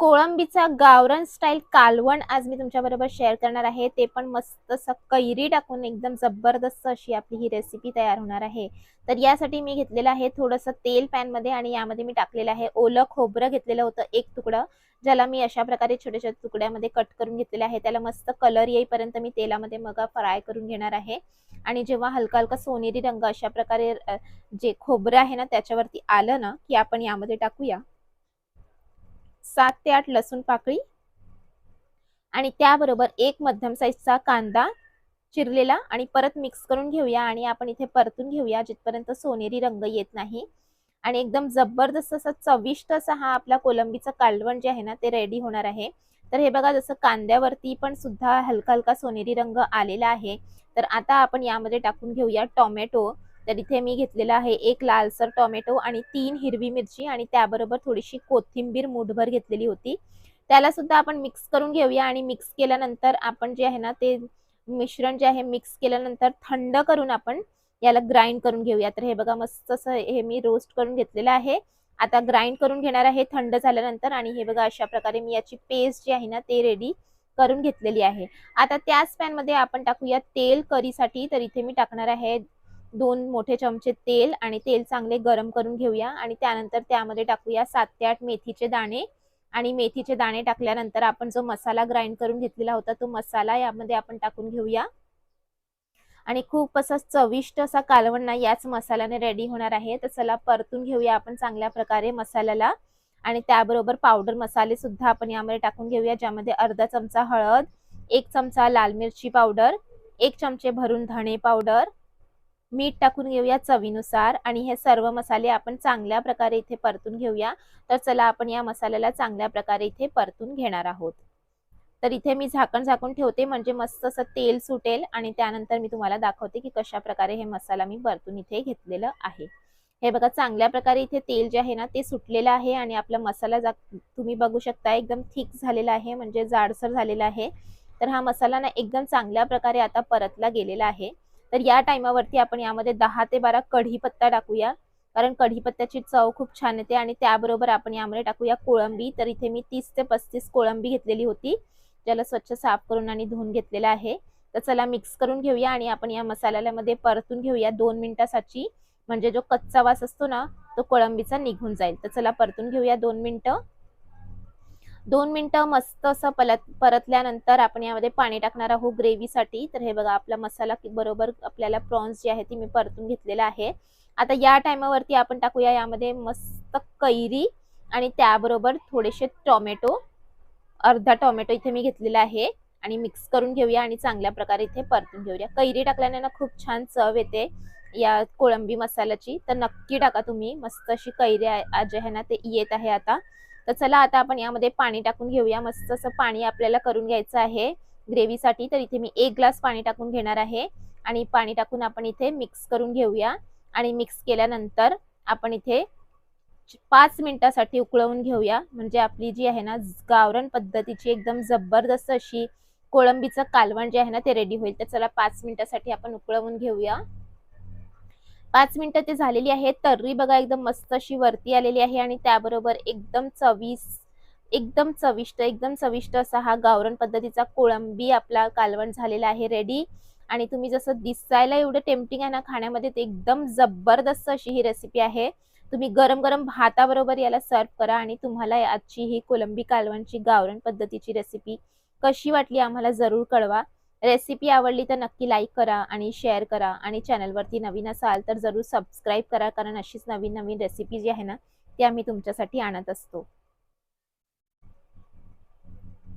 कोळंबीचा गावरन स्टाईल कालवण आज मी तुमच्या बरोबर शेअर करणार आहे. ते पण मस्त असं कैरी टाकून एकदम जबरदस्त अशी आपली ही रेसिपी तयार होणार आहे. तर यासाठी मी घेतलेलं आहे थोडंसं तेल पॅनमध्ये आणि यामध्ये मी टाकलेलं आहे ओलं खोबरं घेतलेलं होतं एक तुकडं ज्याला मी अशा प्रकारे छोट्या छोट्या तुकड्यामध्ये कट करून घेतलेलं आहे. त्याला मस्त कलर येईपर्यंत मी तेलामध्ये मग फ्राय करून घेणार आहे. आणि जेव्हा हलका हलका सोनेरी रंग अशा प्रकारे जे खोबरं आहे ना त्याच्यावरती आलं ना की आपण यामध्ये टाकूया. सात ते आठ लसूण पाकळी. आणि त्याबरोबर एक मध्यम साईजचा कांदा चिरलेला आणि परत मिक्स करून घेऊया आणि आपण इथे परतून घेऊया जिथपर्यंत सोनेरी रंग येत नाही. आणि एकदम जबरदस्त असा चविष्ट असा हा आपला कोलंबीचा कालवण जे आहे ना ते रेडी होणार आहे. तर हे बघा जसं कांद्यावरती पण सुद्धा हलका हलका सोनेरी रंग आलेला आहे. तर आता आपण यामध्ये टाकून घेऊया टोमॅटो. तर इथे मी घेतलेला आहे एक लालसर टोमॅटो आणि तीन हिरवी मिरची आणि त्याबरोबर थोडीशी कोथिंबीर मुठभर घेतलेली होती. त्याला सुद्धा आपण मिक्स करून घेऊया आणि मिक्स केल्यानंतर आपण जे आहे ना ते मिश्रण जे आहे मिक्स केल्यानंतर थंड करून आपण याला ग्राइंड करून घेऊया. तर हे बघा मस्त असं हे मी रोस्ट करून घेतलेलं आहे. आता ग्राइंड करून घेणार आहे थंड झाल्यानंतर आणि हे बघा अशा प्रकारे मी याची पेस्ट जी आहे ना ते रेडी करून घेतलेली आहे. आता त्याच पॅनमध्ये आपण टाकूया तेल करीसाठी. तर इथे मी टाकणार आहे दोन मोठे चमचे तेल आणि तेल चांगले गरम करून घेऊया आणि त्यानंतर त्यामध्ये टाकूया सात ते आठ मेथीचे दाणे. आणि मेथीचे दाणे टाकल्यानंतर आपण जो मसाला ग्राइंड करून घेतलेला होता तो मसाला यामध्ये आपण टाकून घेऊया. आणि खूप असा चविष्ट असा कालवण याच मसाल्याने रेडी होणार आहे. तर चला परतून घेऊया आपण चांगल्या प्रकारे मसाल्याला. आणि त्याबरोबर पावडर मसाले सुद्धा आपण यामध्ये टाकून घेऊया ज्यामध्ये अर्धा चमचा हळद एक चमचा लाल मिरची पावडर एक चमचे भरून धणे पावडर मीठ टाकून घेऊया चवीनुसार आणि हे सर्व मसाले आपण चांगल्या प्रकारे इथे परतून घेऊया. तर चला आपण या मसाल्याला चांगल्या प्रकारे इथे परतून घेणार आहोत. तर इथे मी झाकण झाकून ठेवते म्हणजे मस्त असं तेल सुटेल आणि त्यानंतर मी तुम्हाला दाखवते की कशा प्रकारे हे मसाला मी परतून इथे घेतलेलं आहे. हे बघा चांगल्या प्रकारे इथे तेल जे आहे ना ते सुटलेलं आहे आणि आपला मसाला जा तुम्ही बघू शकता एकदम थिक झालेला आहे म्हणजे जाडसर झालेला आहे. तर हा मसाला ना एकदम चांगल्या प्रकारे आता परतला गेलेला आहे. तर या टायमावरती आपण यामध्ये दहा ते बारा कढीपत्ता टाकूया. कारण कढीपत्त्याची चव खूप छान येते आणि त्याबरोबर आपण यामध्ये टाकूया कोळंबी. तर इथे मी तीस ते पस्तीस कोळंबी घेतलेली होती. ज्याला स्वच्छ साफ करून आणि धुवून घेतलेला आहे. तर चला मिक्स करून घेऊया आणि आपण या मसाल्यामध्ये परतून घेऊया दोन मिनिटासाठी. म्हणजे जो कच्चा वास असतो ना तो कोळंबीचा निघून जाईल. तर चला परतून घेऊया दोन मिनिटं. दोन मिनिटं मस्त असं पलत परतल्यानंतर आपण यामध्ये पाणी टाकणार आहोत ग्रेव्हीसाठी. तर हे बघा आपला मसाला बरोबर आपल्याला प्रॉन्स जे आहे ती मी परतून घेतलेला आहे. आता या टायमावरती आपण टाकूया यामध्ये मस्त कैरी आणि त्याबरोबर थोडेसे टोमॅटो. अर्धा टोमॅटो इथे मी घेतलेला आहे आणि मिक्स करून घेऊया आणि चांगल्या प्रकारे इथे परतून घेऊया. कैरी टाकल्याने ना खूप छान चव येते या कोळंबी मसाल्याची. तर नक्की टाका तुम्ही. मस्त अशी कैरी जे आहे ना ते येत आहे आता. तर चला आता आपण यामध्ये पाणी टाकून घेऊया. मस्त असं पाणी आपल्याला करून घ्यायचं आहे. ग्रेव्हीसाठी तर इथे मी एक ग्लास पाणी टाकून घेणार आहे. आणि पाणी टाकून आपण इथे मिक्स करून घेऊया. आणि मिक्स केल्यानंतर आपण इथे पाच मिनिटासाठी उकळवून घेऊया. म्हणजे आपली जी आहे ना गावरण पद्धतीची एकदम जबरदस्त अशी कोळंबीचं कालवण जे आहे ना ते रेडी होईल. तर चला पाच मिनिटासाठी आपण उकळवून घेऊया. पाच मिनिटं ते झालेली आहे तर्री बघा एकदम मस्त अशी वरती आलेली आहे आणि त्याबरोबर एकदम चवीस एकदम चविष्ट एकदम चविष्ट असा हा गावरण पद्धतीचा कोळंबी आपला कालवण झालेला आहे रेडी आणि तुम्ही जसं दिसायला एवढं टेम्पटिंग आहे ना खाण्यामध्ये ते एकदम जबरदस्त अशी ही रेसिपी आहे. तुम्ही गरम गरम भाताबरोबर याला सर्व करा आणि तुम्हाला आजची ही कोलंबी कालवणची गावरण पद्धतीची रेसिपी कशी वाटली आम्हाला जरूर कळवा. रेसिपी आवडली तर नक्की लाईक करा आणि शेअर करा आणि चॅनलवरती नवीन असाल तर जरूर सबस्क्राईब करा कारण अशीच नवीन नवीन रेसिपी जी आहे ना ती आम्ही तुमच्यासाठी आणत असतो.